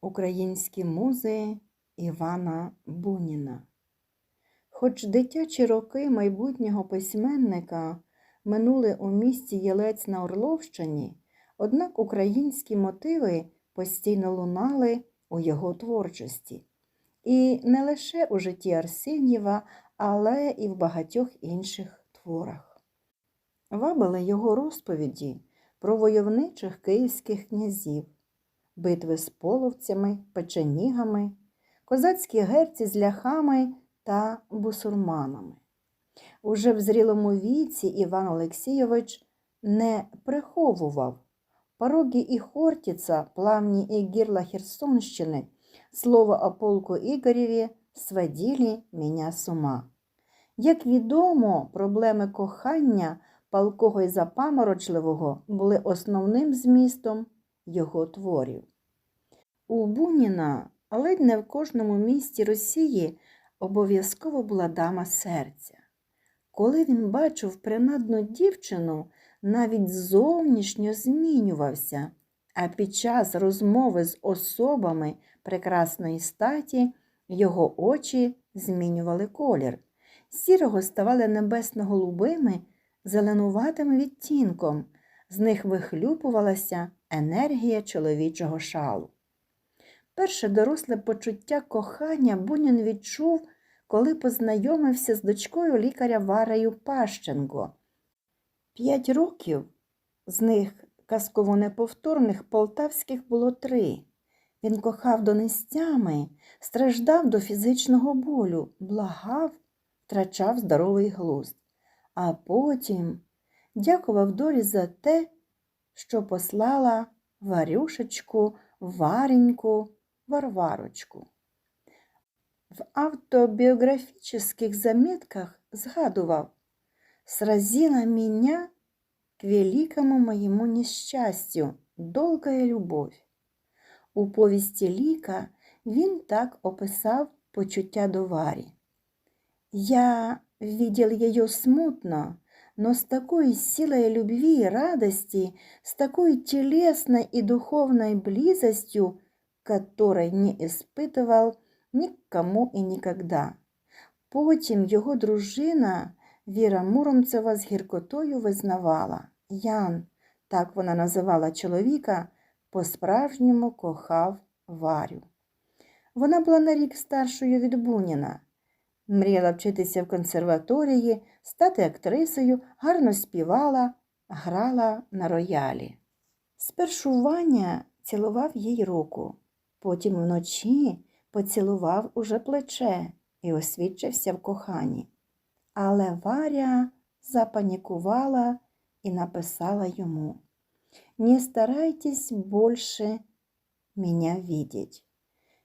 Українські музи Івана Буніна. Хоч дитячі роки майбутнього письменника минули у місті Єлець на Орловщині, однак українські мотиви постійно лунали у його творчості. І не лише у житті Арсенєва, але і в багатьох інших творах. Вабили його розповіді про войовничих київських князів, битви з половцями, печенігами, козацькі герці з ляхами та бусурманами. Уже в зрілому віці Іван Олексійович не приховував пороги і Хортіца, плавні і гірла Херсонщини, слово о полку Ігорєві сводили мене з ума. Як відомо, проблеми кохання палкого і запаморочливого були основним змістом його творів. У Буніна ледь не в кожному місті Росії обов'язково була дама серця. Коли він бачив принадну дівчину, навіть зовнішньо змінювався, а під час розмови з особами прекрасної статі його очі змінювали колір. Сірого ставали небесно-голубими, зеленуватим відтінком, з них вихлюпувалася енергія чоловічого шалу. Перше доросле почуття кохання Бунін відчув, коли познайомився з дочкою лікаря Варею Пащенко. П'ять років, з них казково неповторних полтавських було три. Він кохав донестями, страждав до фізичного болю, благав, втрачав здоровий глузд, а потім дякував долі за те, що послала Варюшечку, Вареньку, Варварочку. В автобиографических заметках згадував «Сразила меня к великому моему несчастью долгая любовь». У повісті Ліка він так описав почуття до Варі. «Я видел ее смутно, но с такой силой любви и радости, с такой телесной и духовной близостью, которой не испытывал нікому і нікогда. Потім його дружина Віра Муромцева з гіркотою визнавала Ян, так вона називала чоловіка, по-справжньому кохав Варю. Вона була на рік старшою від Буніна. Мріяла вчитися в консерваторії, стати актрисою, гарно співала, грала на роялі. Спершу Ваня цілував їй руку, потім вночі поцілував уже плече і освідчився в коханні. Але Варя запанікувала і написала йому Не старайтесь більше мене видеть.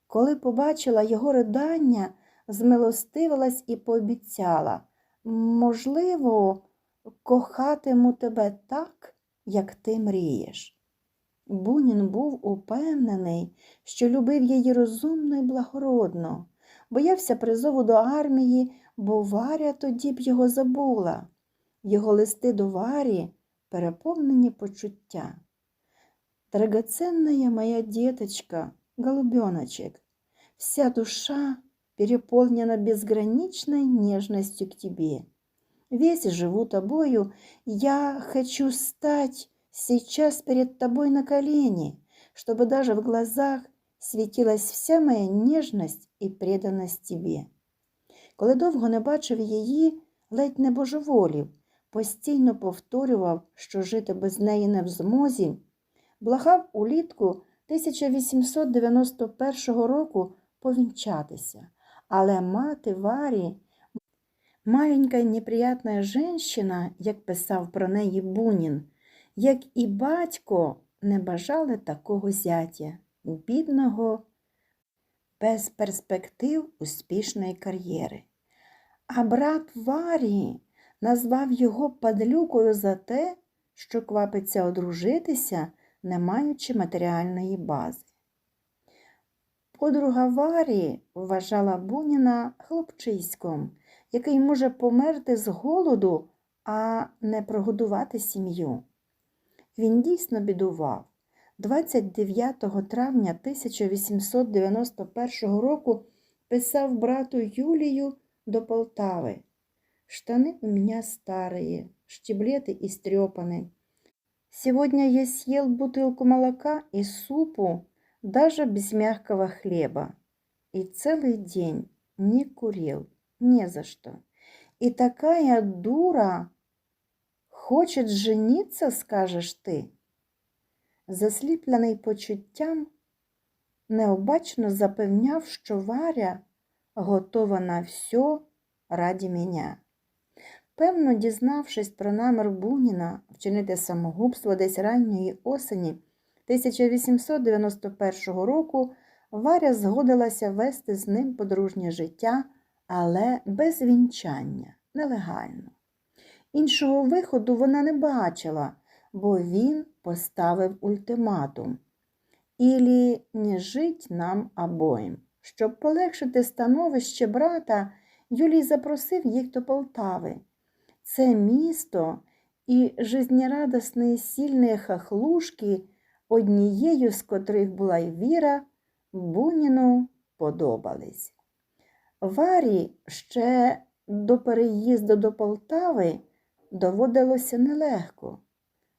Коли побачила його ридання, змилостивилась і пообіцяла можливо, кохатиму тебе так, як ти мрієш. Бунін був упевнений, що любив її розумно і благородно, боявся призову до армії, бо Варя тоді б його забула. Його листи до Варі переповнені почуття. Драгоценная моя деточка, голубеночек, вся душа переполнена безграничной нежностью к тебе. Весь живу тобою, я хочу стать сейчас перед тобой на колени, чтобы даже в глазах світилась вся моя нежность і преданість тебе. Коли довго не бачив її, ледь не божеволів, постійно повторював, що жити без неї не в змозі, благав улітку 1891 року повінчатися, але мати Варі, маленька і неприятна женщина, як писав про неї Бунін, як і батько не бажали такого зятя, бідного, без перспектив успішної кар'єри. А брат Варі назвав його падлюкою за те, що квапиться одружитися, не маючи матеріальної бази. Подруга Варі вважала Буніна хлопчиськом, який може померти з голоду, а не прогодувати сім'ю. Він дійсно бідував. 29 травня 1891 року писав брату Юлію до Полтави. Штаны у меня старые, штиблеты истрепаны. Сегодня я съел бутылку молока и супу, даже без мягкого хлеба. И целый день не курил, не за что. И такая дура хочет жениться, скажеш ти. Засліплений почуттям, необачно запевняв, що Варя готова на все раді мене. Певно, дізнавшись про намір Буніна вчинити самогубство десь ранньої осені 1891 року, Варя згодилася вести з ним подружнє життя, але без вінчання, нелегально. Іншого виходу вона не бачила, бо він поставив ультиматум. Ілі не жить нам обоїм. Щоб полегшити становище брата, Юлій запросив їх до Полтави. Це місто і жизнерадосні сильні хахлушки, однією з котрих була й Віра, Буніну подобались. Варі ще до переїзду до Полтави доводилося нелегко,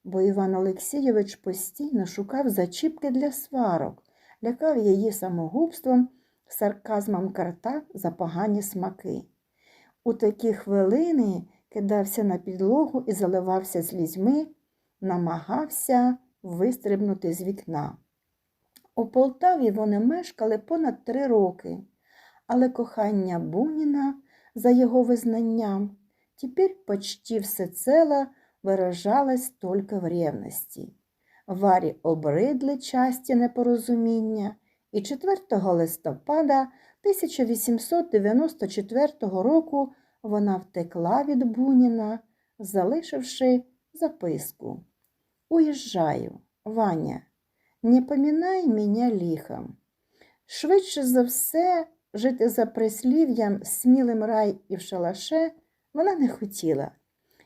бо Іван Олексійович постійно шукав зачіпки для сварок, лякав її самогубством, сарказмом карта за погані смаки. У такі хвилини кидався на підлогу і заливався слізьми, намагався вистрибнути з вікна. У Полтаві вони мешкали понад три роки, але кохання Буніна, за його визнанням, тепер почти всецело виражалось тільки в ревності. Варі обридли часті непорозуміння, і 4 листопада 1894 року вона втекла від Буніна, залишивши записку. Уїжджаю, Ваня, не помінай мене ліхом. Швидше за все, жити за прислів'ям смілим рай і в шалаше вона не хотіла.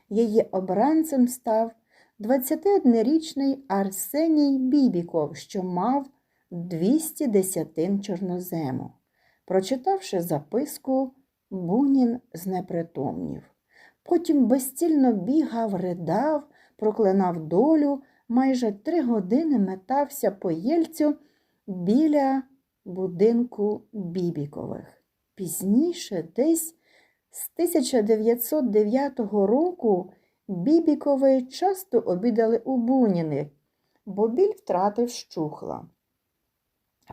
Її обранцем став 21-річний Арсеній Бібіков, що мав 200 десятин чорнозему. Прочитавши записку, Бунін знепритомнів. Потім безцільно бігав, ридав, проклинав долю, майже три години метався по Єльцю біля будинку Бібікових. Пізніше, десь з 1909 року, Бібікови часто обідали у Буніних, бо біль втратив щухла.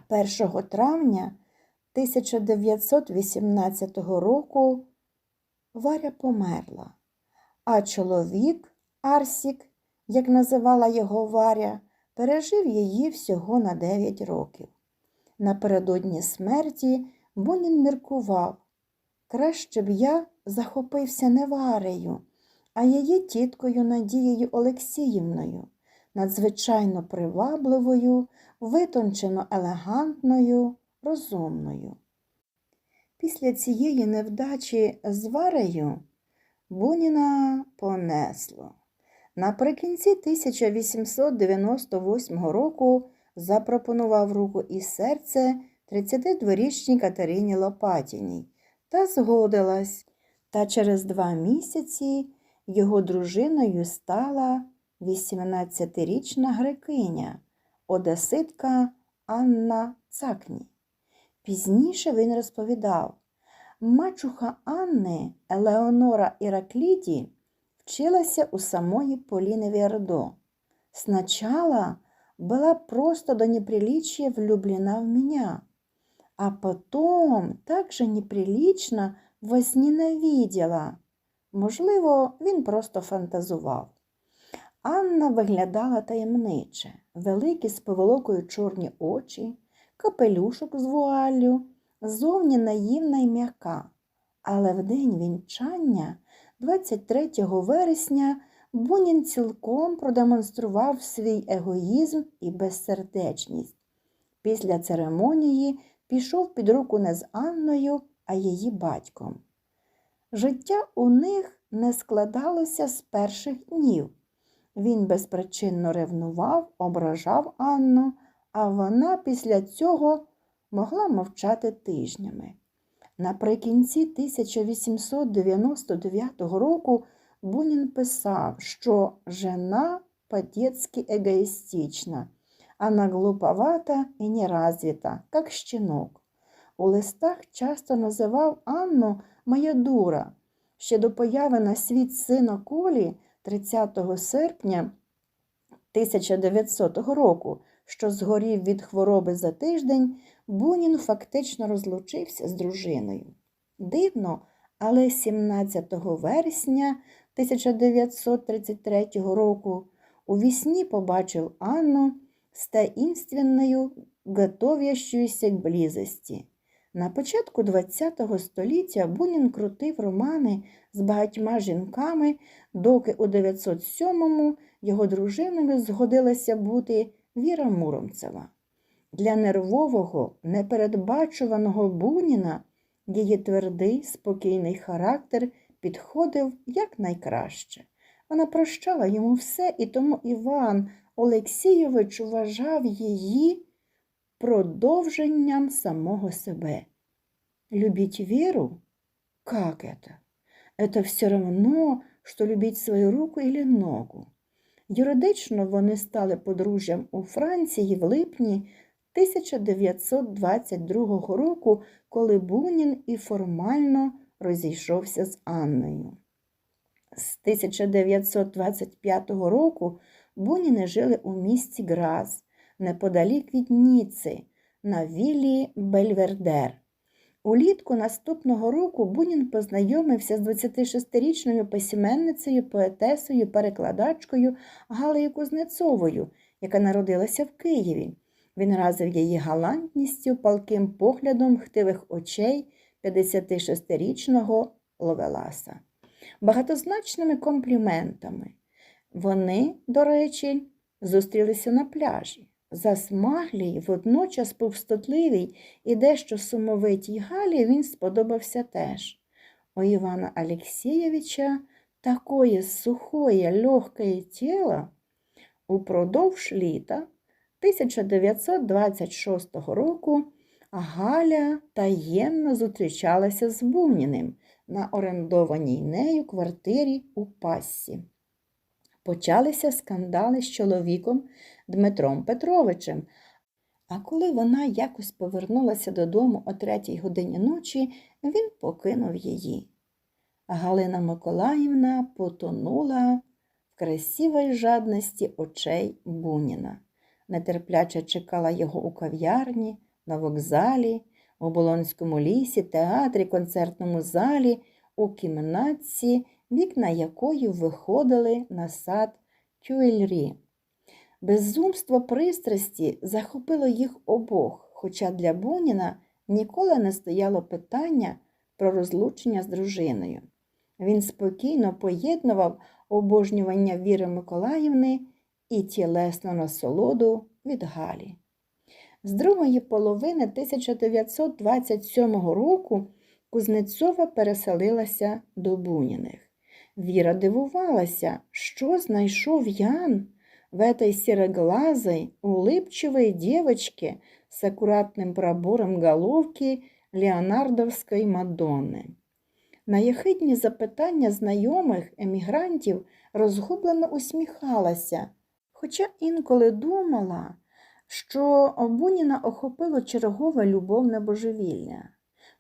1 травня 1918 року Варя померла, а чоловік Арсік, як називала його Варя, пережив її всього на 9 років. Напередодні смерті Бунін міркував, краще б я захопився не Варею, а її тіткою Надією Олексіївною, надзвичайно привабливою, витончено елегантною розумною. Після цієї невдачі з Варею Буніна понесло. Наприкінці 1898 року запропонував руку і серце 32-річній Катерині Лопатіній та згодилась. Та через два місяці його дружиною стала 18-річна грекиня, одеситка Анна Цакні. Пізніше він розповідав, мачуха Анни Елеонора Іракліті вчилася у самої Поліни Віардо. Сначала была просто до неприличия влюблена в меня, а потом так же неприлично возненавидела. Можливо, він просто фантазував. Анна виглядала таємниче, великі з поволокою чорні очі, капелюшок з вуаллю, зовні наївна й м'яка. Але в день вінчання, 23 вересня, Бунін цілком продемонстрував свій егоїзм і безсердечність. Після церемонії пішов під руку не з Анною, а її батьком. Життя у них не складалося з перших днів. Він безпричинно ревнував, ображав Анну, а вона після цього могла мовчати тижнями. Наприкінці 1899 року Бунін писав, що жена по-детски егоїстична, она глуповата і неразвита, як щенок. У листах часто називав Анну моя дура. Ще до появи на світ сина Колі 30 серпня 1900 року, що згорів від хвороби за тиждень, Бунін фактично розлучився з дружиною. Дивно, але 17 вересня 1933 року у вісні побачив Анну з таїнственною, готовящуюся к близості. На початку ХХ століття Бунін крутив романи з багатьма жінками, доки у 907-му його дружиною згодилася бути Віра Муромцева. Для нервового, непередбачуваного Буніна її твердий, спокійний характер підходив якнайкраще. Вона прощала йому все, і тому Іван Олексійович вважав її продовженням самого себе. Любить Веру? Как это? Это все равно, що любить свою руку или ногу. Юридично вони стали подружжям у Франції в липні 1922 року, коли Бунін і формально розійшовся з Анною. З 1925 року Буніни жили у місті Граз, неподалік від Ніци, на віллі Бельвердер. Улітку наступного року Бунін познайомився з 26-річною письменницею, поетесою, перекладачкою Галею Кузнецовою, яка народилася в Києві. Він разив її галантністю, палким поглядом хтивих очей 56-річного Ловеласа, багатозначними компліментами. Вони, до речі, зустрілися на пляжі. Засмаглій, водночас повстотливій і дещо сумовитій Галі він сподобався теж. У Івана Алексєєвича такое сухое, легкое тіло упродовж літа 1926 року Галя таємно зустрічалася з Буніним на орендованій нею квартирі у Пассі. Почалися скандали з чоловіком Дмитром Петровичем. А коли вона якось повернулася додому о третій годині ночі, він покинув її. Галина Миколаївна потонула в красивій жадності очей Буніна, нетерпляче чекала його у кав'ярні, на вокзалі, у Болонському лісі, театрі, концертному залі, у кімнатці, вікна якої виходили на сад Тюельрі. Безумство пристрасті захопило їх обох, хоча для Буніна ніколи не стояло питання про розлучення з дружиною. Він спокійно поєднував обожнювання Віри Миколаївни і тілесну насолоду від Галі. З другої половини 1927 року Кузнецова переселилася до Буніних. Віра дивувалася, що знайшов Ян в этой сероглазой, улыбчивой девочке с аккуратным пробором головки Леонардовської Мадонни. На єхидні запитання знайомих емігрантів розгублено усміхалася, хоча інколи думала, що Буніна охопило чергове любовне божевілля.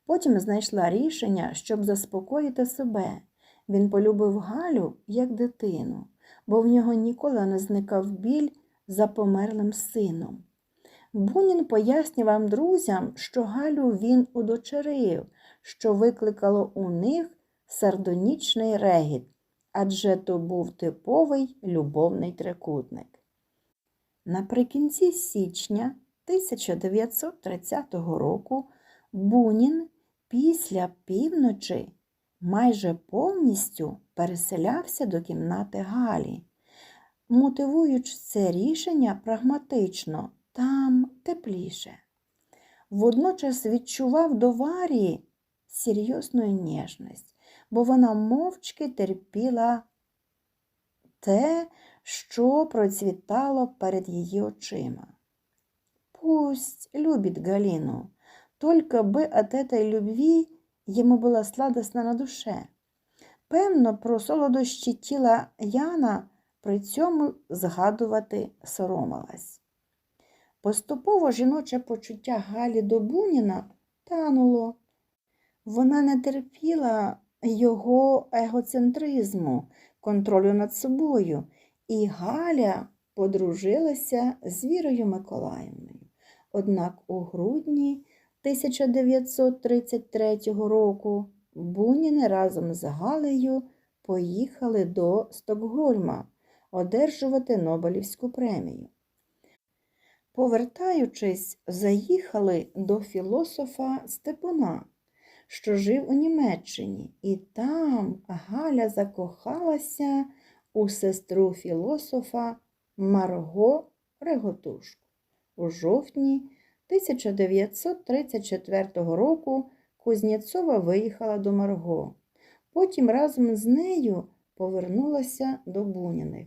Потім знайшла рішення, щоб заспокоїти себе. Він полюбив Галю як дитину, бо в нього ніколи не зникав біль за померлим сином. Бунін пояснював друзям, що Галю він удочерив, що викликало у них сардонічний регіт, адже то був типовий любовний трикутник. Наприкінці січня 1930 року Бунін після півночі майже повністю переселявся до кімнати Галі, мотивуючи це рішення прагматично, там тепліше. Водночас відчував до Варії серйозну ніжність, бо вона мовчки терпіла те, що процвітало перед її очима. Пусть любит Галину, только бы от этой любви йому було сладосно на душе. Певно, про солодощі тіла Яна при цьому згадувати соромилась. Поступово жіноче почуття Галі до Буніна тануло. Вона не терпіла його егоцентризму, контролю над собою, і Галя подружилася з Вірою Миколаївною. Однак у грудні 1933 року Буніни разом з Галею поїхали до Стокгольма одержувати Нобелівську премію. Повертаючись, заїхали до філософа Степуна, що жив у Німеччині, і там Галя закохалася у сестру філософа Марго Реготушку. У жовтні 1934 року Кузнєцова виїхала до Марго. Потім разом з нею повернулася до Буніних.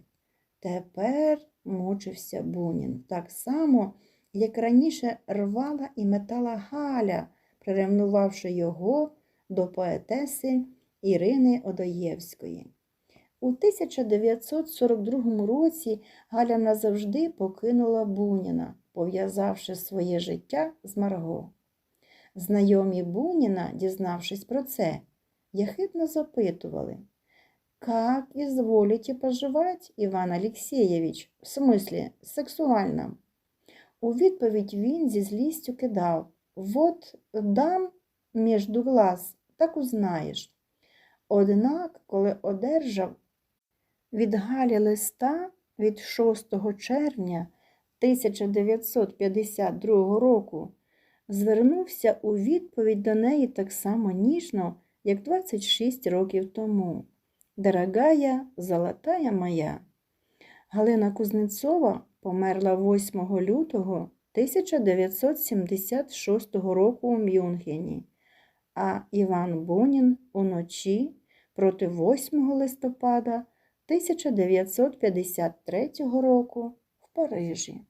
Тепер мучився Бунін, так само, як раніше рвала і метала Галя, приревнувавши його до поетеси Ірини Одоєвської. У 1942 році Галя назавжди покинула Буніна, пов'язавши своє життя з Марго. Знайомі Буніна, дізнавшись про це, яхидно запитували, «Как изволите поживать, Іван Алексеєвич, в смислі сексуально?» У відповідь він зі злістю кидав «Вот дам між глаз, так узнаєш». Однак, коли одержав від Галі листа від 6 червня 1952 року, звернувся у відповідь до неї так само ніжно, як 26 років тому. Дорогая, золотая моя. Галина Кузнецова померла 8 лютого 1976 року у Мюнхені, а Іван Бунін уночі проти 8 листопада 1953 року в Парижі.